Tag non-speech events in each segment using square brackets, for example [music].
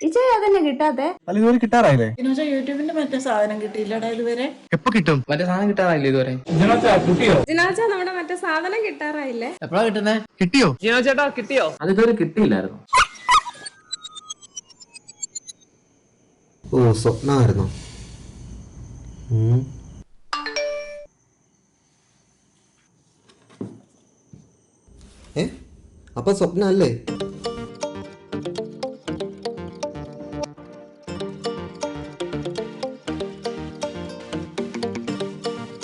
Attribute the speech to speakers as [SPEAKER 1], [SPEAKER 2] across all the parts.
[SPEAKER 1] ഇച്ചേ അതന്നെ കിട്ടാത്തെ
[SPEAKER 2] അല്ല ഇതുവരെ കിട്ടാറായില്ലേ?
[SPEAKER 3] എന്നുവെച്ചാൽ യൂട്യൂബിന്റെ മറ്റേ സാധനം കിട്ടിയില്ലടാ ഇതുവരെ.
[SPEAKER 2] എപ്പോ കിട്ടും?
[SPEAKER 4] മറ്റേ സാധനം കിട്ടാറായില്ലേ ഇതുവരെ?
[SPEAKER 1] ജിനാച്ച നമ്മുടെ മറ്റേ സാധനം കിട്ടാറായില്ലേ?
[SPEAKER 4] എപ്പോഴാ കിട്ടുന്നേ?
[SPEAKER 2] കിട്ടിയോ?
[SPEAKER 5] ജിനോ ചേട്ടാ കിട്ടിയോ?
[SPEAKER 4] അത് ഇതുവരെ കിട്ടിയില്ലായിരുന്നു.
[SPEAKER 6] ഓ സ്വപ്നമായിരുന്നു ഏ? അപ്പൊ സ്വപ്ന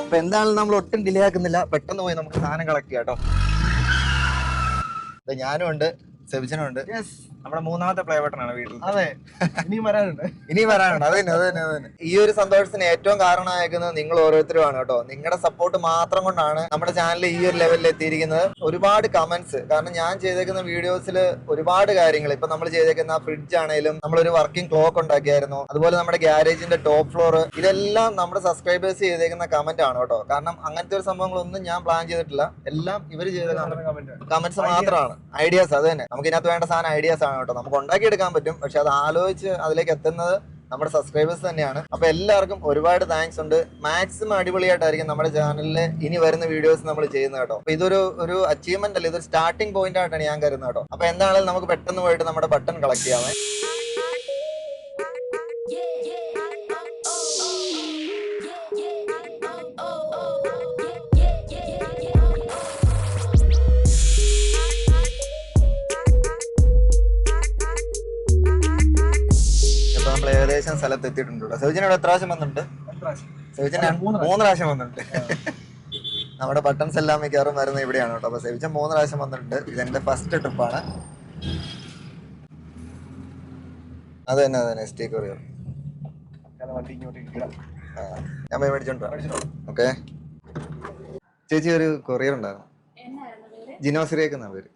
[SPEAKER 2] അപ്പൊ എന്താണെങ്കിലും നമ്മൾ ഒട്ടും ഡിലേ ആക്കുന്നില്ല. പെട്ടെന്ന് പോയി നമുക്ക് സാധനം കളക്ട് ചെയ്യാം കേട്ടോ. ഞാനും ഉണ്ട് സെബിച്ചനും ഉണ്ട് നമ്മുടെ മൂന്നാമത്തെ പ്ലേ ബട്ടണാണ് വീട്ടിൽ. അതെ. ഇനി വരാനുണ്ട്. ഇനി വരാനുണ്ട്. അത് തന്നെ അത് തന്നെ അത് തന്നെ. ഈ ഒരു സന്തോഷത്തിന് ഏറ്റവും കാരണമായിരിക്കുന്നത് നിങ്ങൾ ഓരോരുത്തരുമാണ് കേട്ടോ. നിങ്ങളുടെ സപ്പോർട്ട് മാത്രം കൊണ്ടാണ് നമ്മുടെ ചാനൽ ഈ ഒരു ലെവലിൽ എത്തിയിരിക്കുന്നത്. ഒരുപാട് കമന്റ്സ് കാരണം ഞാൻ ചെയ്തേക്കുന്ന വീഡിയോസിൽ ഒരുപാട് കാര്യങ്ങൾ. ഇപ്പൊ നമ്മൾ ചെയ്തേക്കുന്ന ഫ്രിഡ്ജ് ആണെങ്കിലും നമ്മളൊരു വർക്കിംഗ് ക്ലോക്ക് ഉണ്ടാക്കിയായിരുന്നു. അതുപോലെ നമ്മുടെ ഗ്യാരേജിന്റെ ടോപ്പ് ഫ്ലോർ ഇതെല്ലാം നമ്മുടെ സബ്സ്ക്രൈബേഴ്സ് ചെയ്തേക്കുന്ന കമന്റ് ആണ് കേട്ടോ. കാരണം അങ്ങനത്തെ ഒരു സംഭവങ്ങളൊന്നും ഞാൻ പ്ലാൻ ചെയ്തിട്ടില്ല. എല്ലാം ഇവർ ചെയ്ത കമന്റ്സ് മാത്രമാണ് ഐഡിയാസ് അത് തന്നെ. നമുക്ക് ഇതിനകത്ത് വേണ്ട സാധനം ഐഡിയാസ് ആണ്. കേട്ടോ. നമുക്ക് ഉണ്ടാക്കിയെടുക്കാൻ പറ്റും. പക്ഷെ അത് ആലോചിച്ച് അതിലേക്ക് എത്തുന്നത് നമ്മുടെ സബ്സ്ക്രൈബേഴ്സ് തന്നെയാണ്. അപ്പൊ എല്ലാവർക്കും ഒരുപാട് താങ്ക്സ് ഉണ്ട്. മാക്സിമം അടിപൊളിയായിട്ടായിരിക്കും നമ്മുടെ ചാനലിൽ ഇനി വരുന്ന വീഡിയോസ് നമ്മൾ ചെയ്യുന്നത് കേട്ടോ. അപ്പൊ ഇതൊരു ഒരു അച്ചീവ്മെന്റ് അല്ല? ഇതൊരു സ്റ്റാർട്ടിംഗ് പോയിന്റ് ആയിട്ടാണ് ഞാൻ കരുതുന്നത് കേട്ടോ. അപ്പൊ എന്താണെങ്കിലും നമുക്ക് പെട്ടെന്ന് പോയിട്ട് നമ്മുടെ ബട്ടൺ കളക്ട് ചെയ്യാമേ. ഏകദേശം സ്ഥലത്ത് എത്തിയിട്ടുണ്ടോ ഇവിടെ എത്ര പ്രാവശ്യം വന്നിട്ടുണ്ട്? സൗജന്യം മൂന്ന് പ്രാവശ്യം. വന്നിട്ടുണ്ട്. നമ്മുടെ ബട്ടൺസ് എല്ലാം മിക്കവാറും വരുന്നത് ഇവിടെയാണ് കേട്ടോ. അപ്പൊ സേവിച്ച മൂന്ന് പ്രാവശ്യം വന്നിട്ടുണ്ട്. ഇതെന്റെ ഫസ്റ്റ് ട്രിപ്പാണ് അത് തന്നെ അത് തന്നെ. എസ് ടി കൊറിയർ ഞാൻ പോയി മേടിച്ചോണ്ടോ ഓക്കെ. ചേച്ചി ഒരു കൊറിയർ ഉണ്ടായിരുന്നു. ജിനോസിറിയൊക്കെ എന്നാ പേര്?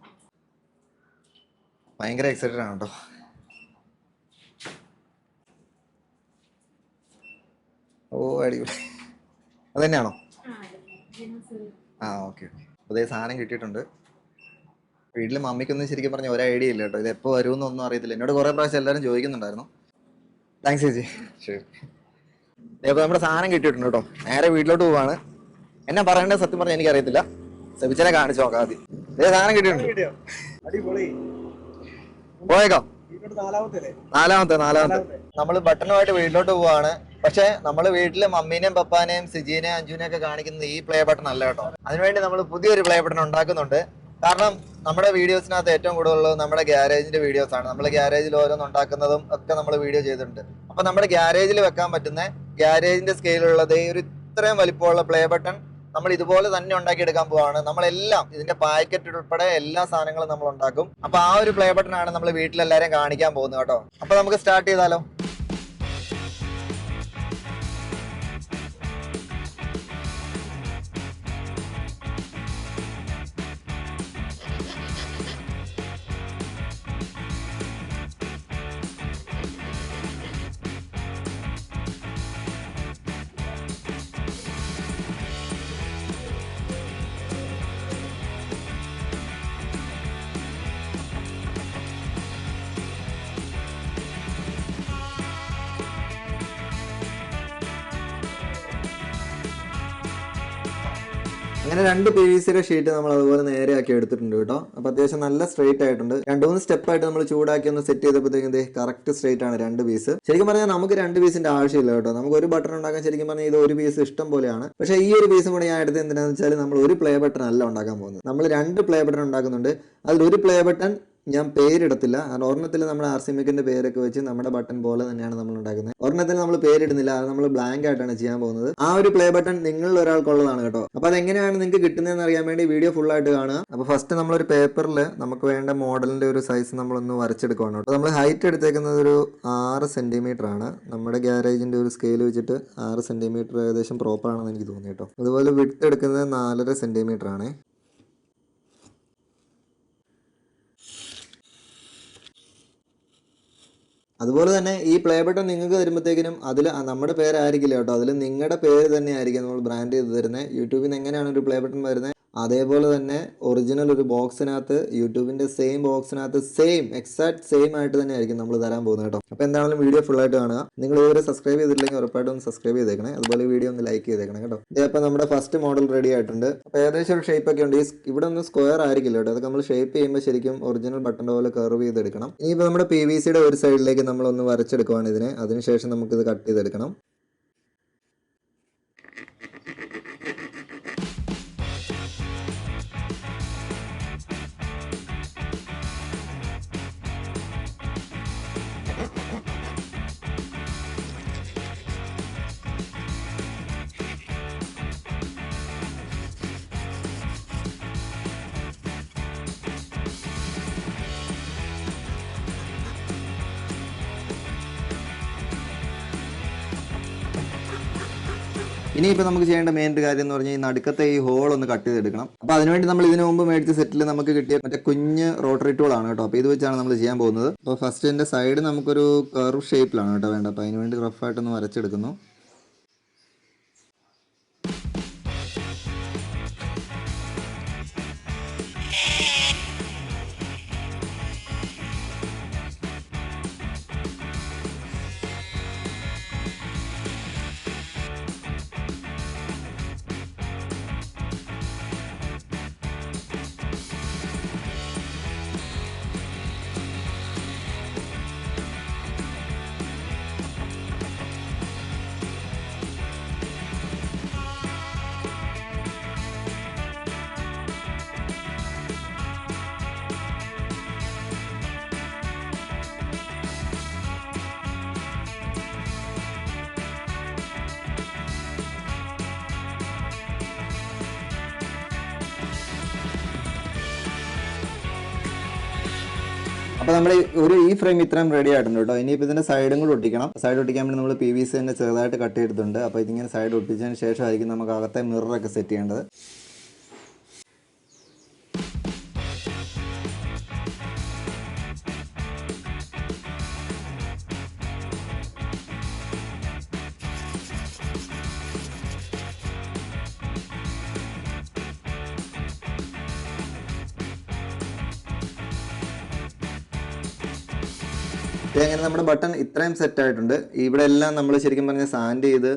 [SPEAKER 2] ഭയങ്കര എക്സൈറ്റഡ് ആണ് കേട്ടോ. ഓ അടിപൊളി. അത് തന്നെയാണോ ആ ഓക്കെ ഓക്കെ. അതേ സാധനം കിട്ടിയിട്ടുണ്ട്. വീട്ടിൽ മമ്മിക്കൊന്നും ശരിക്കും പറഞ്ഞ ഒരു ഐഡിയ ഇല്ല കേട്ടോ. ഇത് എപ്പോൾ വരുമെന്നൊന്നും അറിയത്തില്ല. എന്നോട് കുറേ പ്രാവശ്യം എല്ലാവരും ചോദിക്കുന്നുണ്ടായിരുന്നു. താങ്ക്സ് ചേച്ചി. ശരി. അപ്പോൾ നമ്മുടെ സാധനം കിട്ടിയിട്ടുണ്ട് കേട്ടോ. നേരെ വീട്ടിലോട്ട് പോവാണ്. എന്നാ പറയേണ്ടത് സത്യം പറഞ്ഞാൽ എനിക്കറിയത്തില്ല. സെബിച്ചനെ കാണിച്ചു നോക്കാം ആദ്യം. ഇതേ സാധനം കിട്ടിയിട്ടുണ്ട്. പോയേക്കാം. നാലാമത്തെ നാലാമത്തെ നമ്മൾ ബട്ടണുമായിട്ട് വീട്ടിലോട്ട് പോവാണ്. പക്ഷെ നമ്മൾ വീട്ടിൽ മമ്മീനെയും പപ്പാനെയും സിജീനെയും അഞ്ജുനെയും ഒക്കെ കാണിക്കുന്നത് ഈ പ്ലേ ബട്ടൺ അല്ല കേട്ടോ. അതിനുവേണ്ടി നമ്മൾ പുതിയൊരു പ്ലേ ബട്ടൺ ഉണ്ടാക്കുന്നുണ്ട്. കാരണം നമ്മുടെ വീഡിയോസിനകത്ത് ഏറ്റവും കൂടുതലുള്ളത് നമ്മുടെ ഗ്യാരേജിന്റെ വീഡിയോസ് ആണ്. നമ്മൾ ഗ്യാരേജിൽ ഓരോന്ന് ഉണ്ടാക്കുന്നതും ഒക്കെ നമ്മൾ വീഡിയോ ചെയ്തിട്ടുണ്ട്. അപ്പൊ നമ്മുടെ ഗ്യാരേജിൽ വെക്കാൻ പറ്റുന്ന ഗ്യാരേജിന്റെ സ്കെയിലുള്ളത് ഒരു ഇത്രയും വലിപ്പമുള്ള പ്ലേ ബട്ടൺ നമ്മൾ ഇതുപോലെ തന്നെ ഉണ്ടാക്കി എടുക്കാൻ പോവാണ്. നമ്മളെല്ലാം ഇതിന്റെ പാക്കറ്റ് ഉൾപ്പെടെ എല്ലാ സാധനങ്ങളും നമ്മൾ ഉണ്ടാക്കും. അപ്പൊ ആ ഒരു പ്ലേ ബട്ടൺ ആണ് നമ്മൾ വീട്ടിലെല്ലാരും കാണിക്കാൻ പോകുന്നത് കേട്ടോ. അപ്പൊ നമുക്ക് സ്റ്റാർട്ട് ചെയ്താലോ? അങ്ങനെ രണ്ട് പി വി സിയുടെ ഷീറ്റ് നമ്മൾ അതുപോലെ നേരെയാക്കി എടുത്തിട്ടുണ്ട് കേട്ടോ. അപ്പൊ അത്യാവശ്യം നല്ല സ്ട്രെയിറ്റ് ആയിട്ടുണ്ട്. രണ്ട് മൂന്ന് സ്റ്റെപ്പ് ആയിട്ട് നമ്മൾ ചൂടാക്കി ഒന്ന് സെറ്റ് ചെയ്തപ്പോഴത്തേക്കും കറക്റ്റ് സ്ട്രെയിറ്റ് ആണ് രണ്ട് പീസ് ശരിക്കും പറഞ്ഞാൽ നമുക്ക് രണ്ട് പീസിന്റെ ആവശ്യമില്ല കേട്ടോ. നമുക്ക് ഒരു ബട്ടൺ ഉണ്ടാക്കാൻ ശരിക്കും പറഞ്ഞാൽ ഇത് ഒരു പീസ് ഇഷ്ടം പോലെയാണ്. പക്ഷേ ഈ ഒരു പീസും കൂടെ ഞാൻ എടുത്ത് എന്തിനാന്ന് വെച്ചാൽ നമ്മൾ ഒരു പ്ലേ ബട്ടൺ അല്ല ഉണ്ടാക്കാൻ പോകുന്നത്. നമ്മൾ രണ്ട് പ്ലേ ബട്ടൺ ഉണ്ടാക്കുന്നുണ്ട്. അതിൽ ഒരു പ്ലേ ബട്ടൺ ഞാൻ പേരിടത്തില്ല. കാരണം ഒരെണ്ണത്തിൽ നമ്മൾ ആർ സി മിക്കിന്റെ പേരൊക്കെ വെച്ച് നമ്മുടെ ബട്ടൺ പോലെ തന്നെയാണ് നമ്മൾ ഉണ്ടാക്കുന്നത്. ഒരെണ്ണത്തിൽ നമ്മൾ പേരിടുന്നില്ല. അത് നമ്മൾ ബ്ലാങ്ക് ആയിട്ടാണ് ചെയ്യാൻ പോകുന്നത്. ആ ഒരു പ്ലേ ബട്ടൺ നിങ്ങളിൽ ഒരാൾക്കുള്ളതാണ് കേട്ടോ. അപ്പൊ അതെങ്ങനെയാണ് നിങ്ങൾക്ക് കിട്ടുന്നതെന്ന് അറിയാൻ വേണ്ടി വീഡിയോ ഫുൾ ആയിട്ട് കാണുക. അപ്പോൾ ഫസ്റ്റ് നമ്മളൊരു പേപ്പറിൽ നമുക്ക് വേണ്ട മോഡലിന്റെ ഒരു സൈസ് നമ്മളൊന്ന് വരച്ചെടുക്കുകയാണ് കേട്ടോ. നമ്മൾ ഹൈറ്റ് എടുത്തേക്കുന്നത് ഒരു ആറ് സെന്റിമീറ്റർ ആണ്. നമ്മുടെ ഗ്യാരേജിന്റെ ഒരു സ്കെയിൽ വെച്ചിട്ട് ആറ് സെന്റിമീറ്റർ ഏകദേശം പ്രോപ്പർ ആണെന്ന് എനിക്ക് തോന്നി കേട്ടോ. അതുപോലെ വിട്ട് എടുക്കുന്നത് നാലര സെന്റിമീറ്റർ ആണ്. അതുപോലെ തന്നെ ഈ പ്ലേ ബട്ടൺ നിങ്ങൾക്ക് തരുമ്പോഴത്തേക്കിനും അതിൽ നമ്മുടെ പേരായിരിക്കില്ല കേട്ടോ. അതിൽ നിങ്ങളുടെ പേര് തന്നെ ആയിരിക്കും നമ്മൾ ബ്രാൻഡ് ചെയ്ത് തരുന്നത് യൂട്യൂബിൽ നിന്ന് എങ്ങനെയാണ് ഒരു പ്ലേ ബട്ടൺ വരുന്നത് അതേപോലെ തന്നെ ഒറിജിനൽ ഒരു ബോക്സിനകത്ത് യൂട്യൂബിന്റെ സെയിം ബോക്സിനകത്ത് സെയിം എക്സാക്ട് സെയിം ആയിട്ട് തന്നെ ആയിരിക്കും നമ്മൾ തരാൻ പോകുന്നത് കേട്ടോ. അപ്പോൾ എന്താണെങ്കിലും വീഡിയോ ഫുൾ ആയിട്ട് കാണുക. നിങ്ങൾ ഇതുവരെ സബ്സ്ക്രൈബ് ചെയ്തിട്ടില്ലെങ്കിൽ ഉറപ്പായിട്ടും ഒന്ന് സബ്സ്ക്രൈബ് ചെയ്തേക്കണേ. അതുപോലെ വീഡിയോ ഒന്ന് ലൈക്ക് ചെയ്തേക്കണം കേട്ടോ. അപ്പോൾ നമ്മുടെ ഫസ്റ്റ് മോഡൽ റെഡി ആയിട്ടുണ്ട്. അപ്പോൾ ഏകദേശം ഒരു ഷേപ്പ് ഒക്കെ ഉണ്ട്. ഈ ഇവിടെ ഒന്നും സ്ക്വയർ ആയിരിക്കില്ല കേട്ടോ. അതൊക്കെ നമ്മൾ ഷേപ്പ് ചെയ്യുമ്പോൾ ശരിക്കും ഒറിജിനൽ ബട്ടന്റെ പോലെ കർവ് ചെയ്തെടുക്കണം. ഇനിയിപ്പോൾ നമ്മുടെ പി വി സിയുടെ ഒരു സൈഡിലേക്ക് നമ്മളൊന്ന് വരച്ചെടുക്കുവാണ് ഇതിനെ. അതിനുശേഷം നമുക്കിത് കട്ട് ചെയ്തെടുക്കണം. ഇനിയിപ്പോൾ നമുക്ക് ചെയ്യേണ്ട മെയിൻ കാര്യം എന്ന് പറഞ്ഞാൽ ഈ നടുക്കത്തെ ഈ ഹോൾ ഒന്ന് കട്ട് ചെയ്തെടുക്കണം. അപ്പോൾ അതിനുവേണ്ടി നമ്മൾ ഇതിനു മുമ്പ് മേടിച്ച സെറ്റിൽ നമുക്ക് കിട്ടിയ മറ്റേ കുഞ്ഞ് റോട്ടറി ടൂൾ ആണ് കേട്ടോ. അപ്പോൾ ഇത് വെച്ചാണ് നമ്മൾ ചെയ്യാൻ പോകുന്നത്. അപ്പോൾ ഫസ്റ്റ് ഇതിന്റെ സൈഡ് നമുക്കൊരു കർവ് ഷേപ്പിലാണ് കേട്ടോ വേണ്ടത്. അപ്പോൾ അതിനുവേണ്ടി റഫായിട്ടൊന്ന് വരച്ചെടുക്കുന്നു. അപ്പോൾ നമ്മൾ ഒരു ഈ ഫ്രെയിം ഇത്രയും റെഡി ആയിട്ടുണ്ട് കേട്ടോ. ഇനിയിപ്പോൾ ഇതിന്റെ സൈഡും കൂടെ ഒട്ടിക്കണം. സൈഡ് ഒട്ടിക്കാൻ വേണ്ടി നമ്മൾ പി വി സി തന്നെ ചെറുതായിട്ട് കട്ട് ചെയ്തിട്ടുണ്ട്. അപ്പോൾ ഇതിങ്ങനെ സൈഡ് ഒട്ടിച്ചതിന് ശേഷമായിരിക്കും നമുക്ക് അകത്തെ മിററൊക്കെ സെറ്റ് ചെയ്യേണ്ടത്. അങ്ങനെ നമ്മുടെ ബട്ടൺ ഇത്രയും സെറ്റ് ആയിട്ടുണ്ട്. ഇവിടെ എല്ലാം നമ്മൾ ശരിക്കും പറഞ്ഞാൽ സാൻഡ് ചെയ്ത്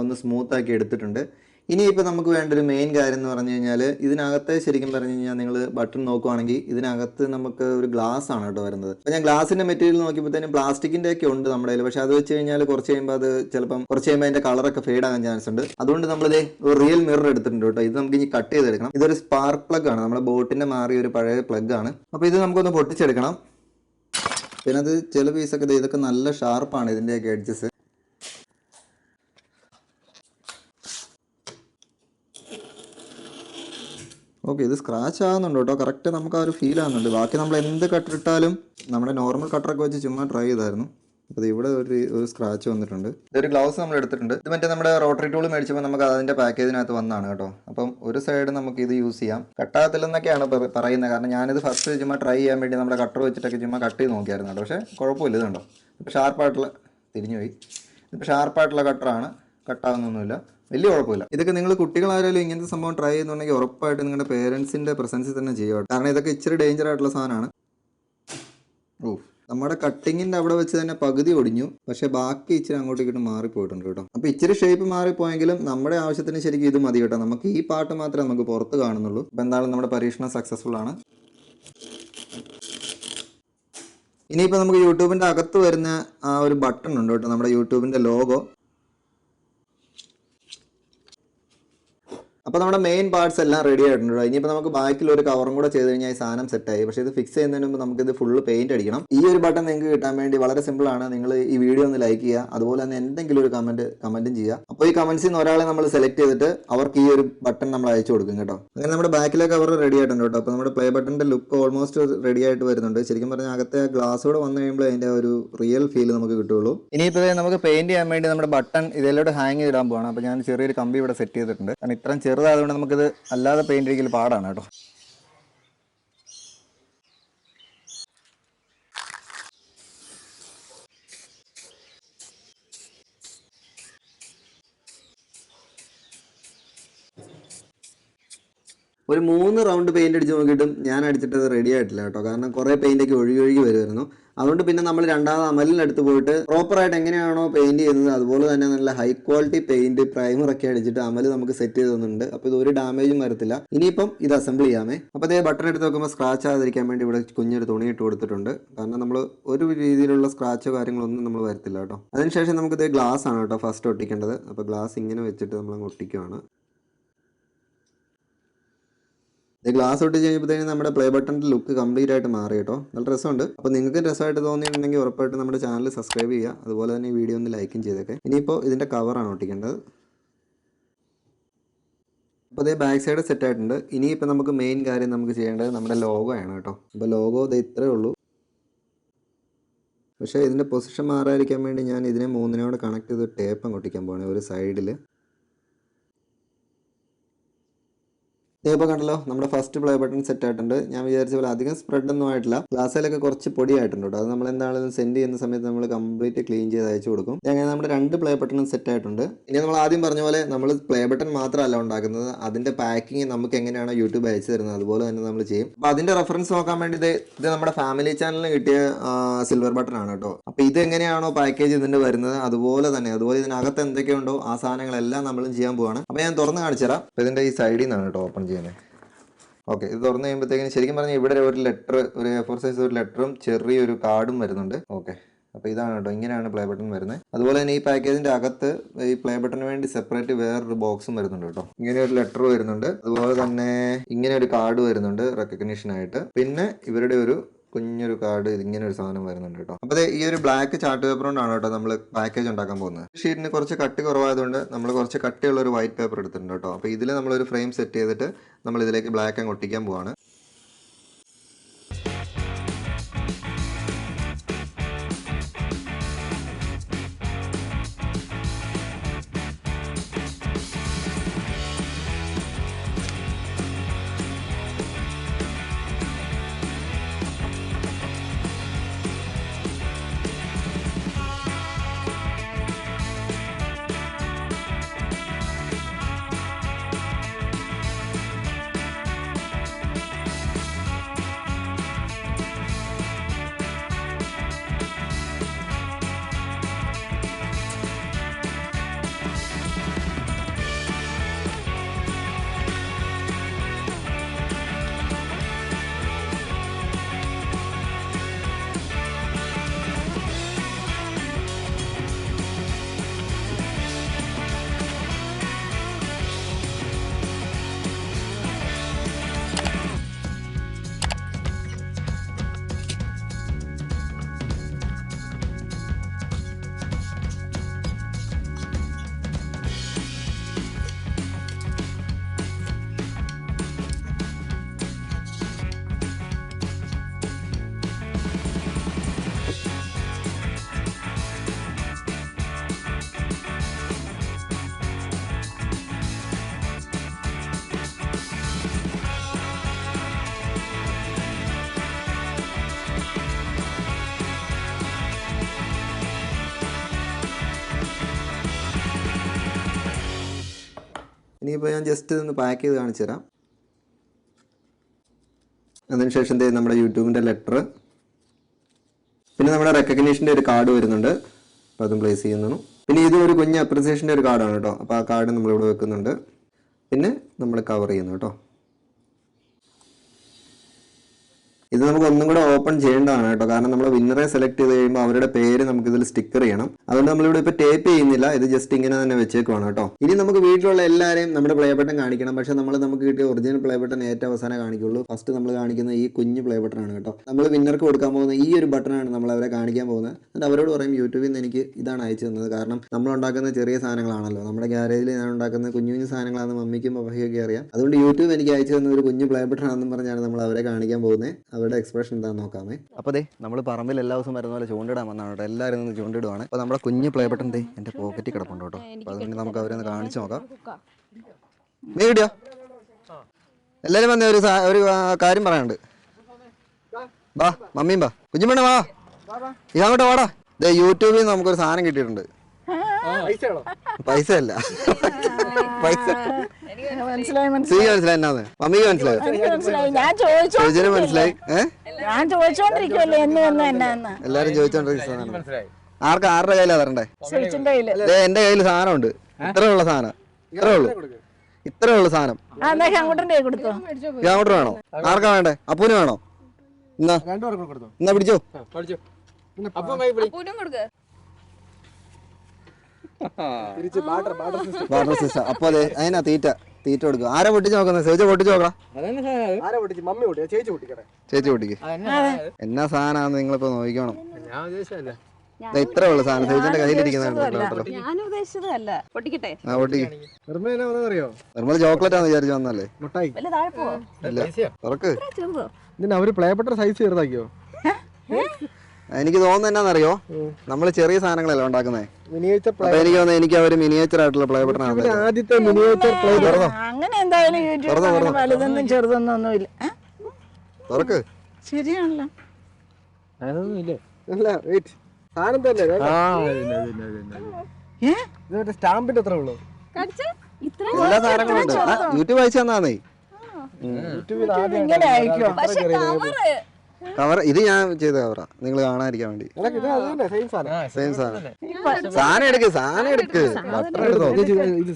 [SPEAKER 2] ഒന്ന് സ്മൂത്ത് ആക്കി എടുത്തിട്ടുണ്ട്. ഇനിയിപ്പോൾ നമുക്ക് വേണ്ട ഒരു മെയിൻ കാര്യം എന്ന് പറഞ്ഞു കഴിഞ്ഞാൽ ഇതിനകത്ത് ശരിക്കും പറഞ്ഞു കഴിഞ്ഞാൽ നിങ്ങൾ ബട്ടൺ നോക്കുവാണെങ്കിൽ ഇതിനകത്ത് നമുക്ക് ഒരു ഗ്ലാസ് ആണ് കേട്ടോ വരുന്നത്. അപ്പോൾ ഞാൻ ഗ്ലാസിന്റെ മെറ്റീരിയൽ നോക്കിയപ്പോഴത്തേനും പ്ലാസ്റ്റിക്കിന്റെ ഒക്കെ ഉണ്ട് നമ്മുടെ കയ്യിൽ പക്ഷേ അത് വെച്ച് കഴിഞ്ഞാൽ കുറച്ച് കഴിയുമ്പോൾ അത് ചിലപ്പം കുറച്ച് കഴിയുമ്പോൾ അതിന്റെ കളറൊക്കെ ഫെയ്ഡ് ആകാൻ ചാൻസ് ഉണ്ട്. അതുകൊണ്ട് നമ്മൾ നമ്മളിത് ഒരു റിയൽ മിറർ എടുത്തിട്ടുണ്ട് കേട്ടോ. ഇത് നമുക്ക് ഇനി കട്ട് ചെയ്തെടുക്കണം. ഇതൊരു സ്പാർക്ക് പ്ലഗ് ആണ്. നമ്മുടെ ബോട്ടിന്റെ മാറിയ ഒരു പഴയ പ്ലഗ് ആണ്. അപ്പോൾ ഇത് നമുക്കൊന്ന് പൊട്ടിച്ചെടുക്കണം. പിന്നെ അത് ചില പീസൊക്കെ ഇതൊക്കെ നല്ല ഷാർപ്പാണ് ഇതിന്റെയൊക്കെ എഡ്ജസ് ഓക്കെ ഇത് സ്ക്രാച്ച് ആകുന്നുണ്ട് കേട്ടോ. കറക്റ്റ് നമുക്ക് ആ ഒരു ഫീൽ ആകുന്നുണ്ട് ബാക്കി നമ്മൾ എന്ത് കട്ടറിട്ടാലും നമ്മുടെ നോർമൽ കട്ടറൊക്കെ വെച്ച് ചുമ്മാ ട്രൈ ചെയ്തായിരുന്നു. അപ്പോൾ ഇവിടെ ഒരു ഒരു സ്ക്രാച്ച് വന്നിട്ടുണ്ട്. ഇതൊരു ഗ്ലൗസ് നമ്മൾ എടുത്തിട്ടുണ്ട്. ഇത് മറ്റേ നമ്മുടെ റോട്ടറി ടൂൾ മേടിച്ചപ്പോൾ നമുക്ക് അതിന്റെ പാക്കേജിനകത്ത് വന്നാണ് കേട്ടോ. അപ്പം ഒരു സൈഡ് നമുക്ക് ഇത് യൂസ് ചെയ്യാം. കട്ടാകത്തില്ലെന്നൊക്കെയാണ് പറയുന്നത്. കാരണം ഞാനിത് ഫസ്റ്റ് ചുമ്മാ ട്രൈ ചെയ്യാൻ വേണ്ടി നമ്മുടെ കട്ടർ വെച്ചിട്ടൊക്കെ ചുമ്മാ കട്ട് ചെയ്ത് നോക്കിയായിരുന്നു കേട്ടോ. പക്ഷേ കുഴപ്പമില്ല ഇതുണ്ടോ ഇപ്പോൾ ഷാർപ്പായിട്ടുള്ള തിരിഞ്ഞുപോയി ഇപ്പോൾ ഷാർപ്പായിട്ടുള്ള കട്ടറാണ് കട്ടാവുന്നൊന്നുമില്ല വലിയ കുഴപ്പമില്ല. ഇതൊക്കെ നിങ്ങൾ കുട്ടികളായാലും ഇങ്ങനത്തെ സംഭവം ട്രൈ ചെയ്യുന്നുണ്ടെങ്കിൽ ഉറപ്പായിട്ട് നിങ്ങളുടെ പേരൻസിന്റെ പ്രസൻസിൽ തന്നെ ചെയ്യുക കാരണം ഇതൊക്കെ ഇച്ചിരി ഡേഞ്ചർ ആയിട്ടുള്ള സാധനമാണ്. ഓ നമ്മുടെ കട്ടിങ്ങിന്റെ അവിടെ വെച്ച് തന്നെ പകുതി ഒടിഞ്ഞു. പക്ഷെ ബാക്കി ഇച്ചിരി അങ്ങോട്ടും ഇങ്ങോട്ട് മാറിപ്പോയിട്ടുണ്ട് കേട്ടോ. അപ്പൊ ഇച്ചിരി ഷേപ്പ് മാറിപ്പോയെങ്കിലും നമ്മുടെ ആവശ്യത്തിന് ശരിക്കും ഇത് മതി കേട്ടോ. നമുക്ക് ഈ പാട്ട് മാത്രമേ നമുക്ക് പുറത്ത് കാണുന്നുള്ളൂ. അപ്പൊ എന്തായാലും നമ്മുടെ പരീക്ഷണം സക്സസ്ഫുൾ ആണ്. ഇനിയിപ്പോൾ നമുക്ക് യൂട്യൂബിന്റെ അകത്ത് വരുന്ന ആ ഒരു ബട്ടൺ ഉണ്ട് കേട്ടോ. നമ്മുടെ യൂട്യൂബിന്റെ ലോഗോ അപ്പോൾ നമ്മുടെ മെയിൻ പാർട്സ് എല്ലാം റെഡി ആയിട്ടുണ്ട് ഇനിയിപ്പോ നമുക്ക് ബാക്കിൽ ഒരു കവറും കൂടെ ചെയ്ത് കഴിഞ്ഞാൽ ഈ സാധനം സെറ്റായി പക്ഷേ ഇത് ഫിക്സ് ചെയ്യുന്നതിന് മുമ്പ് നമുക്ക് ഇത് ഫുള്ള് പെയിന്റ് അടിക്കണം. ഈ ഒരു ബട്ടൺ നിങ്ങൾക്ക് കിട്ടാൻ വേണ്ടി വളരെ സിമ്പിൾ ആണ്. നിങ്ങൾ ഈ വീഡിയോ ഒന്ന് ലൈക്ക് ചെയ്യുക. അതുപോലെ തന്നെ എന്തെങ്കിലും ഒരു കമന്റ് കമന്റും ചെയ്യുക. അപ്പോൾ ഈ കമന്റ്സിൽ നിന്ന് ഒരാളെ നമ്മൾ സെലക്ട് ചെയ്തിട്ട് അവർക്ക് ഈ ഒരു ബട്ടൺ നമ്മൾ അയച്ചു കൊടുക്കും കേട്ടോ. അങ്ങനെ നമ്മുടെ ബാക്കിലെ കവർ റെഡി ആയിട്ടുണ്ട് കേട്ടോ. അപ്പോൾ നമ്മുടെ പ്ലേ ബട്ടന്റെ ലുക്ക് ഓൾമോസ്റ്റ് റെഡി ആയിട്ട് വരുന്നുണ്ട്. ശരിക്കും പറഞ്ഞാൽ അകത്തെ ഗ്ലാസ് കൂടെ വന്നു കഴിയുമ്പോൾ അതിന്റെ ഒരു റിയൽ ഫീൽ നമുക്ക് കിട്ടുള്ളൂ. ഇനിയിപ്പോൾ നമുക്ക് പെയിന്റ് ചെയ്യാൻ വേണ്ടി നമ്മുടെ ബട്ടൺ ഇതിലോട്ട് ഹാങ് ചെയ്തിടാൻ പോകണം അപ്പോൾ ഞാൻ ചെറിയൊരു കമ്പി ഇവിടെ സെറ്റ് ചെയ്തിട്ടുണ്ട്. കാരണം ഇത്രയും ചെറുതായതുകൊണ്ട് നമുക്കിത് അല്ലാതെ പെയിന്റ് അടിക്കൽ പാടാണ് കേട്ടോ. ഒരു മൂന്ന് റൗണ്ട് പെയിന്റ് അടിച്ച് നോക്കിയിട്ടും ഞാൻ അടിച്ചിട്ട് റെഡി ആയിട്ടില്ല കേട്ടോ. കാരണം കുറേ പെയിന്റ് ഒക്കെ ഒഴുകി ഒഴുകി വരുമായിരുന്നു അതുകൊണ്ട് പിന്നെ നമ്മൾ രണ്ടാമത് അമലിനടുത്ത് പോയിട്ട് പ്രോപ്പറായിട്ട് എങ്ങനെയാണോ പെയിന്റ് ചെയ്യുന്നത് അതുപോലെ തന്നെ നല്ല ഹൈ ക്വാളിറ്റി പെയിന്റ് പ്രൈമർ ഒക്കെ അടിച്ചിട്ട് അമൽ നമുക്ക് സെറ്റ് ചെയ്ത് തന്നിട്ടുണ്ട്. അപ്പോൾ ഇത് ഒരു ഡാമേജും വരത്തില്ല. ഇനിയിപ്പം ഇത് അസംബിൾ ചെയ്യാമേ. അപ്പോൾ അതേ ബട്ടൺ എടുത്ത് നോക്കുമ്പോൾ സ്ക്രാച്ച് ആകാതിരിക്കാൻ വേണ്ടി ഇവിടെ കുഞ്ഞൊരു തുണി ഇട്ട് കൊടുത്തിട്ടുണ്ട്. കാരണം നമ്മൾ ഒരു രീതിയിലുള്ള സ്ക്രാച്ചോ കാര്യങ്ങളൊന്നും നമ്മൾ വരത്തില്ല കേട്ടോ. അതിനുശേഷം നമുക്ക് ഇതേ ഗ്ലാസ് ആണ് കേട്ടോ ഫസ്റ്റ് ഒട്ടിക്കേണ്ടത്. അപ്പോൾ ഗ്ലാസ് ഇങ്ങനെ വെച്ചിട്ട് നമ്മൾ അങ്ങ് ഒട്ടിക്കുകയാണ് ഇത് ഗ്ലാസ് ഒട്ടിച്ച് കഴിഞ്ഞപ്പോഴത്തേക്കും നമ്മുടെ പ്ലേ ബട്ടണിന്റെ ലുക്ക് കംപ്ലീറ്റ് ആയിട്ട് മാറി കേട്ടോ. നല്ല രസമുണ്ട്. അപ്പോൾ നിങ്ങൾക്ക് രസമായിട്ട് തോന്നിയിട്ടുണ്ടെങ്കിൽ ഉറപ്പായിട്ട് നമ്മുടെ ചാനൽ സബ്സ്ക്രൈബ് ചെയ്യുക. അതുപോലെ തന്നെ ഈ വീഡിയോ ഒന്ന് ലൈക്കും ചെയ്തേക്കെ. ഇനിയിപ്പോൾ ഇതിന്റെ കവറാണ് ഒട്ടിക്കേണ്ടത്. അപ്പോൾ അതേ ബാക്ക് സൈഡ് സെറ്റ് ആയിട്ടുണ്ട്. ഇനിയിപ്പോൾ നമുക്ക് മെയിൻ കാര്യം നമുക്ക് ചെയ്യേണ്ടത് നമ്മുടെ ലോഗോ ആണ് കേട്ടോ. അപ്പോൾ ലോഗോ ഇത് ഇത്രേ ഉള്ളൂ. പക്ഷേ ഇതിന്റെ പൊസിഷൻ മാറാതിരിക്കാൻ വേണ്ടി ഞാൻ ഇതിനെ മൂന്നിനോട് കണക്ട് ചെയ്ത് ടേപ്പ് അങ്ങ് പോകണേ ഒരു സൈഡിൽ ഇപ്പോൾ കണ്ടല്ലോ നമ്മുടെ ഫസ്റ്റ് പ്ലേ ബട്ടൺ സെറ്റ് ആയിട്ടുണ്ട്. ഞാൻ വിചാരിച്ച പോലെ അധികം സ്പ്രെഡ് ഒന്നും ആയിട്ടില്ല. ഗ്ലാസ്സിലൊക്കെ കുറച്ച് പൊടി ആയിട്ടുണ്ട് അത് നമ്മൾ എന്താണെങ്കിലും സെൻഡ് ചെയ്യുന്ന സമയത്ത് നമ്മൾ കംപ്ലീറ്റ് ക്ലീൻ ചെയ്ത് അയച്ചു കൊടുക്കും. അങ്ങനെ നമ്മുടെ രണ്ട് പ്ലേ ബട്ടണും സെറ്റ് ആയിട്ടുണ്ട്. ഇനി നമ്മൾ ആദ്യം പറഞ്ഞ പോലെ നമ്മൾ പ്ലേ ബട്ടൺ മാത്രമല്ല ഉണ്ടാക്കുന്നത്. അതിന്റെ പാക്കിങ് നമുക്ക് എങ്ങനെയാണോ യൂട്യൂബ് അയച്ചു തരുന്നത്. അതുപോലെ തന്നെ നമ്മൾ ചെയ്യും. അപ്പോൾ അതിന്റെ റെഫറൻസ് നോക്കാൻ വേണ്ടി ഇത് നമ്മുടെ ഫാമിലി ചാനലിന് കിട്ടിയ സിൽവർ ബട്ടൺ ആണ് കേട്ടോ. അപ്പോൾ ഇത് എങ്ങനെയാണോ പാക്കേജ് ഇതിന്റെ വരുന്നത് അതുപോലെ തന്നെ അതുപോലെ ഇതിനകത്ത് എന്തൊക്കെയുണ്ടോ ആ സാധനങ്ങളെല്ലാം നമ്മളും ചെയ്യാൻ പോവാണ്. അപ്പോൾ ഞാൻ തുറന്ന് കാണിച്ചു തരാം. ഇതിന്റെ ഈ സൈഡിൽ നിന്നാണ് കേട്ടോ ഓപ്പൺ ചെയ്യുന്നത് ഓക്കെ ഇത് തുറന്നു കഴിയുമ്പോഴത്തേക്കും ശരിക്കും പറഞ്ഞാൽ ഇവിടെ ഒരു ലെറ്റർ ഒരു എ ഫോർ സൈസ് ഒരു ലെറ്ററും ചെറിയൊരു കാർഡും വരുന്നുണ്ട്. ഓക്കെ അപ്പോൾ ഇതാണ് കേട്ടോ ഇങ്ങനെയാണ് പ്ലേ ബട്ടൺ വരുന്നത്. അതുപോലെ തന്നെ ഈ പാക്കേജിന്റെ അകത്ത് ഈ പ്ലേ ബട്ടണിന് വേണ്ടി സെപ്പറേറ്റ് വേറൊരു ബോക്സും വരുന്നുണ്ട് കേട്ടോ. ഇങ്ങനെ ഒരു ലെറ്റർ വരുന്നുണ്ട്. അതുപോലെ തന്നെ ഇങ്ങനെ ഒരു കാർഡ് വരുന്നുണ്ട് റെക്കഗ്നീഷൻ ആയിട്ട്. പിന്നെ ഇവരുടെ ഒരു കുഞ്ഞൊരു കാർഡ് ഇങ്ങനെ ഒരു സാധനം വരുന്നുണ്ട് കേട്ടോ. അപ്പോൾ ഈ ഒരു ബ്ലാക്ക് ചാർട്ട് പേപ്പർ കൊണ്ടാണ് കേട്ടോ നമ്മൾ പാക്കേജ് ഉണ്ടാക്കാൻ പോകുന്നത്. ഷീറ്റിന് കുറച്ച് കട്ടി കുറവായതുകൊണ്ട് നമ്മൾ കുറച്ച് കട്ടിയുള്ള ഒരു വൈറ്റ് പേപ്പർ എടുത്തിട്ടുണ്ട് കേട്ടോ. അപ്പോൾ ഇതിൽ നമ്മളൊരു ഫ്രെയിം സെറ്റ് ചെയ്തിട്ട് നമ്മൾ ഇതിലേക്ക് ബ്ലാക്ക് അങ്ങ് ഒട്ടിക്കാൻ പോവാണ്. ഇനിയിപ്പോൾ ഞാൻ ജസ്റ്റ് ഒന്ന് പാക്ക് ചെയ്ത് കാണിച്ചു തരാം. അതിനുശേഷം ദേ നമ്മുടെ യൂട്യൂബിന്റെ ലെറ്റർ പിന്നെ നമ്മുടെ റെക്കഗ്നീഷന്റെ ഒരു കാർഡ് വരുന്നുണ്ട്. അപ്പോൾ അതും പ്ലേസ് ചെയ്യുന്നു. പിന്നെ ഇത് ഒരു കുഞ്ഞ് അപ്രിസിയേഷന്റെ ഒരു കാർഡാണ് കേട്ടോ. അപ്പോൾ ആ കാർഡ് നമ്മളിവിടെ വെക്കുന്നുണ്ട്. പിന്നെ നമ്മൾ കവർ ചെയ്യുന്നു കേട്ടോ. ഇത് നമുക്ക് ഒന്നും കൂടെ ഓപ്പൺ ചെയ്യേണ്ടതാണ് കേട്ടോ. കാരണം നമ്മൾ വിന്നറെ സെലക്ട് ചെയ്ത് കഴിയുമ്പോൾ അവരുടെ പേര് നമുക്ക് ഇതിൽ സ്റ്റിക്കർ ചെയ്യണം. അതുകൊണ്ട് നമ്മളിവിടെ ഇപ്പോൾ ടേപ്പ് ചെയ്യുന്നില്ല. ഇത് ജസ്റ്റ് ഇങ്ങനെ തന്നെ വെച്ചേക്കുവാണ് കേട്ടോ. ഇനി നമുക്ക് വീട്ടിലുള്ള എല്ലാവരെയും നമ്മുടെ പ്ലേ ബട്ടൺ കാണിക്കണം. പക്ഷേ നമ്മൾ നമുക്ക് കിട്ടിയ ഒറിജിനൽ പ്ലേ ബട്ടൺ ഏറ്റവും അവസാനം കാണിക്കുള്ളൂ. ഫസ്റ്റ് നമ്മൾ കാണിക്കുന്ന ഈ കുഞ്ഞ് പ്ലേ ബട്ടൺ ആണ് കേട്ടോ. നമ്മൾ വിന്നർക്ക് കൊടുക്കാൻ പോകുന്ന ഈ ഒരു ബട്ടണാണ് നമ്മൾ അവരെ കാണിക്കാൻ പോകുന്നത്. എന്നിട്ട് അവരോട് പറയും യൂട്യൂബിൽ നിന്ന് എനിക്ക് ഇതാണ് അയച്ചു തന്നത്. കാരണം നമ്മൾ ഉണ്ടാക്കുന്ന ചെറിയ സാധനങ്ങളാണല്ലോ. നമ്മുടെ ഗ്യാരേജിൽ ഞാൻ ഉണ്ടാക്കുന്ന കുഞ്ഞു കുഞ്ഞു സാധനങ്ങളാണെന്ന് മമ്മിക്കും പപ്പയ്ക്കൊക്കെ അറിയാം. അതുകൊണ്ട് യൂട്യൂബ് എനിക്ക് അയച്ചു തന്ന ഒരു കുഞ്ഞു പ്ലേ ബട്ടൺ ആണെന്ന് പറഞ്ഞാണ് നമ്മൾ അവരെ കാണിക്കാൻ പോകുന്നത്. അവരുടെ എക്സ്പ്രഷൻ എന്താണെന്ന് നോക്കാമേ. അപ്പോൾ ദേ നമ്മൾ പറമ്പിൽ എല്ലാ ദിവസവും വരുന്ന പോലെ ചൂണ്ടിടാൻ വന്നാണ് കേട്ടോ. എല്ലാവരും ഒന്ന് ചൂണ്ടിടുവാണ്. അപ്പോൾ നമ്മുടെ കുഞ്ഞു പ്ലേ ബട്ടൺ ദേ എന്റെ പോക്കറ്റിൽ കിടപ്പുണ്ട് കേട്ടോ. അപ്പോൾ അതുകൊണ്ട് നമുക്ക് അവരെ കാണിച്ചു നോക്കാം. എല്ലാരും എല്ലാവരും വന്നേ ഒരു ഒരു കാര്യം പറയാനുണ്ട്. വാ മമ്മിയും വാ. കുഞ്ഞുമണ്ണ വാ. ഇതങ്ങോട്ട് വാടാ. ദേ യൂട്യൂബിൽ നിന്ന് നമുക്കൊരു സാധനം കിട്ടിയിട്ടുണ്ട്. പൈസ അല്ല പൈസ.
[SPEAKER 3] മനസ്സിലായി മനസ്സിലായി.
[SPEAKER 2] മനസ്സിലായി മമ്മിക്ക് മനസ്സിലായി?
[SPEAKER 3] ഞാൻ ചോദിച്ചോ
[SPEAKER 2] മനസ്സിലായി.
[SPEAKER 3] ഞാൻ എന്ന് എന്നാന്ന്?
[SPEAKER 2] എല്ലാരും ചോദിച്ചോണ്ടിരിക്കുന്ന ആർക്ക് ആരുടെ കയ്യിലാ തരണ്ടേ? എന്റെ കയ്യിൽ സാധനമുണ്ട്. ഇത്രേ ഉള്ള. സാധനം. ഇത്രേ ഉള്ളൂ ഇത്രേ ഉള്ള സാധനം അങ്ങോട്ട് വേണോ? ആർക്കാ വേണ്ടേ? അപ്പൂന് വേണോ? എന്നാ എന്നാ പിടിച്ചോ. അപ്പൊ അതെ അതിനാ തീറ്റ. തീറ്റ കൊടുക്കുക ആരാ പൊട്ടിച്ച് നോക്കുന്നത് ചേച്ചി പൊട്ടിച്ച് നോക്കാം ചേച്ചി പൊട്ടിക്ക്. എന്നാ സാധനമാണെന്ന് നിങ്ങളിപ്പോ നോക്കണം ഇത്രേ ഉള്ളു സാധനം.
[SPEAKER 1] ഞാൻ ഉദ്ദേശിച്ചതല്ല. പൊട്ടിക്കട്ടെ.
[SPEAKER 2] ആ പൊട്ടിക്ക്. നിർമ്മല ചോക്ലേറ്റ് വിചാരിച്ചു വന്നല്ലേ തുറക്ക്.
[SPEAKER 7] അവർ പ്ലേപ്പെട്ട സൈസ് ചെറുതാക്കിയോ?
[SPEAKER 2] എനിക്ക് തോന്നുന്നത് എന്നാന്നറിയോ? നമ്മൾ ചെറിയ സാധനങ്ങളല്ലേ ഉണ്ടാക്കുന്നേ?
[SPEAKER 7] മിനിയേച്ചർ
[SPEAKER 2] അപ്പൊ എനിക്ക് തോന്നുന്നത് എനിക്ക് അവർ മിനിയേച്ചർ ആയിട്ടുള്ള പ്ലേ ബട്ടൺ ആണ്
[SPEAKER 7] ആദ്യത്തെ മിനിയേച്ചർ പ്ലേ
[SPEAKER 3] അങ്ങനെ എന്തായാലും വലുതൊന്നും ചെറുതൊന്നും?
[SPEAKER 2] തുറക്ക്.
[SPEAKER 3] ശരിയാണല്ലോ.
[SPEAKER 7] അല്ല വെയിറ്റ് സാധനം തന്നെ സ്റ്റാമ്പിന്റെ അത്ര ഉള്ളൂ.
[SPEAKER 2] എല്ലാ യൂട്യൂബ് അയച്ചു തന്നാന്നേ
[SPEAKER 7] യൂട്യൂബിൽ ആദ്യം
[SPEAKER 2] കവർ ഇത് ഞാൻ ചെയ്ത കവറാ. നിങ്ങൾ കാണാതിരിക്കാൻ വേണ്ടി.
[SPEAKER 7] സെയിം സാധനം.
[SPEAKER 2] സെയിം സാധനം. സാധനം. എടുക്ക് സാധനം എടുക്ക് എടുത്തോ?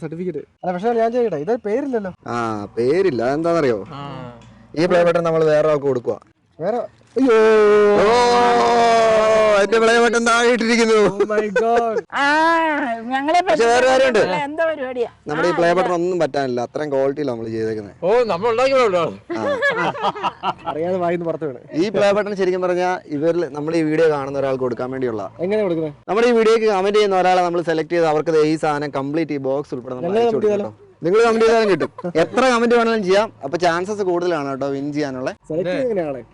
[SPEAKER 7] സർട്ടിഫിക്കറ്റ് അല്ല പക്ഷെ ഞാൻ ചെയ്യട്ടെ ഇത് പേരില്ലല്ലോ.
[SPEAKER 2] ആ പേരില്ല. അതെന്താന്നറിയോ? ഈ പ്ലേ ബട്ടൺ നമ്മൾ വേറെ ആൾക്ക് കൊടുക്കുക
[SPEAKER 7] വേറെ അയ്യോ!
[SPEAKER 2] എന്റെ പ്ലേ ബട്ടൺ താഴെ ഇട്ടിരിക്കുന്നു
[SPEAKER 7] മൈ ഗോഡ്
[SPEAKER 3] ഞങ്ങളെ
[SPEAKER 2] പക്ഷെ വേറെ കാര്യമുണ്ട്.
[SPEAKER 3] എന്താ പരിപാടിയാ
[SPEAKER 2] നമ്മുടെ ഈ പ്ലേ ബട്ടൺ ഒന്നും പറ്റാനില്ല. അത്രയും ക്വാളിറ്റിയിലാണ് നമ്മൾ ചെയ്തേക്കുന്നത്
[SPEAKER 7] ഓ നമ്മൾ ഉണ്ടാക്കിയോ അറിയാതെ വായിന്ന് പുറത്ത് വീണ്.
[SPEAKER 2] ഈ പ്ലേ ബട്ടൺ ശരിക്കും പറഞ്ഞാൽ ഇവരിൽ നമ്മൾ ഈ വീഡിയോ കാണുന്ന ഒരാൾക്ക് കൊടുക്കാൻ വേണ്ടിയുള്ള.
[SPEAKER 7] എങ്ങനെ കൊടുക്കുന്നത്
[SPEAKER 2] നമ്മുടെ ഈ വീഡിയോക്ക് കമന്റ് ചെയ്യുന്ന ഒരാളെ നമ്മൾ സെലക്ട് ചെയ്ത് അവർക്ക് ഈ സാധനം കംപ്ലീറ്റ് ഈ ബോക്സ് ഉൾപ്പെടെ നമ്മൾ അയച്ചു
[SPEAKER 7] comment
[SPEAKER 2] കൊടുക്കും. കേട്ടോ. നിങ്ങൾ കമന്റ് ചെയ്താലും കിട്ടും. എത്ര കമന്റ് വേണമെങ്കിലും ചെയ്യാം. അപ്പൊ ചാൻസസ് കൂടുതലാണ് കേട്ടോ വിൻ ചെയ്യാനുള്ള.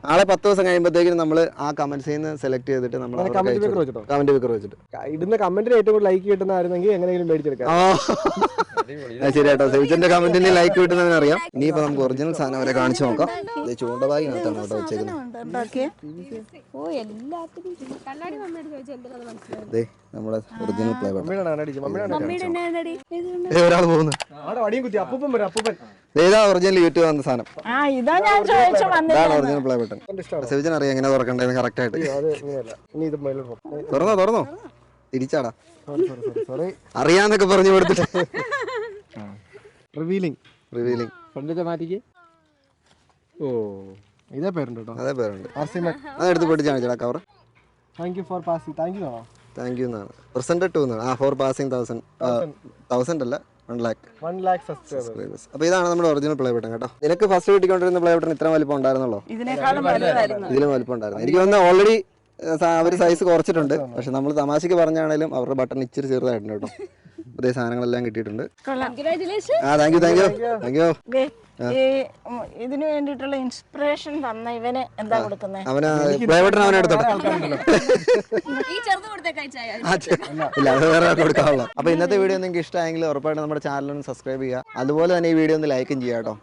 [SPEAKER 2] നാളെ പത്ത് ദിവസം കഴിയുമ്പോഴത്തേക്കും നമ്മൾ ആ കമന്റ്സിൽ നിന്ന് സെലക്ട് ചെയ്തിട്ട് നമ്മൾ
[SPEAKER 7] കമന്റ് വിക്കർ വെച്ചിട്ടോ?
[SPEAKER 2] കമന്റ് വെച്ചിട്ട്.
[SPEAKER 7] ഇടുന്ന കമന്റിന് ഏറ്റവും കൂടുതൽ ലൈക്ക് കിട്ടുന്നതായിരുന്നെങ്കിൽ എങ്ങനെയെങ്കിലും മേടിച്ചെടുക്കാം.
[SPEAKER 2] ആ. ശരി കേട്ടോ സെവിച്ചന്റെ കമന്റിന് ലൈക്ക് കിട്ടുന്നതിന് അറിയാം. ഇനിയിപ്പോ നമുക്ക് ഒറിജിനൽ സാധനം അവരെ കാണിച്ചു നോക്കാം. ഇത് ചൂണ്ടബാഗിനകത്താണ് കേട്ടോ വെച്ചേക്കുന്നത് നമ്മുടെ ഒറിജിനൽ പ്ലേ ബട്ടൺ ഒരാൾ പോകുന്നു. ഇതാ ഒറിജിനൽ യൂട്യൂബ് വന്ന സാധനം.
[SPEAKER 3] ആ ഇതാ ഞാൻ ചോദിച്ചു
[SPEAKER 2] ഇതാണ് ഒറിജിനൽ പ്ലേ ബട്ടൺ. സെവിജൻ അറിയാം എങ്ങനെ തുറക്കണ്ടേന്ന് കറക്റ്റ് ആയിട്ട്. തുറന്നോ തുറന്നോ? തിരിച്ചാടാ
[SPEAKER 7] സോറി സോറി സോറി സോറി
[SPEAKER 2] അറിയാന്നൊക്കെ പറഞ്ഞു കൊടുത്തിട്ട്.
[SPEAKER 7] റിവീലിംഗ്
[SPEAKER 2] റിവീലിംഗ്
[SPEAKER 7] ഫ്രണ്ടിന്റെ മാറ്റിക്ക്? ഓ ഇതേ പേരുണ്ട് കേട്ടോ.
[SPEAKER 2] അതേ പേരുണ്ട്. അതെടുത്ത് പൊട്ടിച്ച് കാണിച്ചടാ cover
[SPEAKER 7] thank you for passing thank you
[SPEAKER 2] thank you എന്നാണ്. പ്രസന്റ് ടു എന്നാണ്. ആ ഫോർ പാസിംഗ് തൗസൻഡ് തൗസൻഡ് അല്ല. സബ്സ്ക്രൈബേഴ്സ് അപ്പോൾ ഇതാണ് നമ്മുടെ ഒറിജിനൽ പ്ലേ ബട്ടൺ കേട്ടോ. നിനക്ക് ഫസ്റ്റ് കിട്ടിക്കൊണ്ടിരുന്ന പ്ലേ ബട്ടൺ ഇത്ര വലിപ്പം ഉണ്ടായിരുന്നല്ലോ? ഇതിലും വലിപ്പം ഉണ്ടായിരുന്നു. എനിക്ക് തോന്നുന്നു ഓൾറെഡി അവർ സൈസ് കുറച്ചിട്ടുണ്ട്. പക്ഷെ നമ്മൾ തമാശക്ക് പറഞ്ഞാണേലും അവരുടെ ബട്ടൺ ഇച്ചിരി ചെറുതായിട്ടുണ്ട് കേട്ടോ. [laughs] സാധനങ്ങളെല്ലാം കിട്ടിയിട്ടുണ്ട്.
[SPEAKER 1] കൺഗ്രാറ്റുലേഷൻ
[SPEAKER 2] ആ thank you thank you thank you
[SPEAKER 3] ദേ, ഈ ഉം, ഇതിനു വേണ്ടിയിട്ടുള്ള ഇൻസ്പിറേഷൻ തന്ന ഇവന് എന്താ കൊടുക്കുന്നത്
[SPEAKER 2] അവന് എടുത്തോട്ടെ. ഇല്ല അത് വേറെ അപ്പൊ ഇന്നത്തെ വീഡിയോ നിങ്ങൾക്ക് ഇഷ്ടമായെങ്കിൽ ഉറപ്പായിട്ടും നമ്മുടെ ചാനൽ ഒന്ന് സബ്സ്ക്രൈബ് ചെയ്യുക. അതുപോലെ തന്നെ ഈ വീഡിയോ ഒന്ന് ലൈക്കും ചെയ്യാം കേട്ടോ.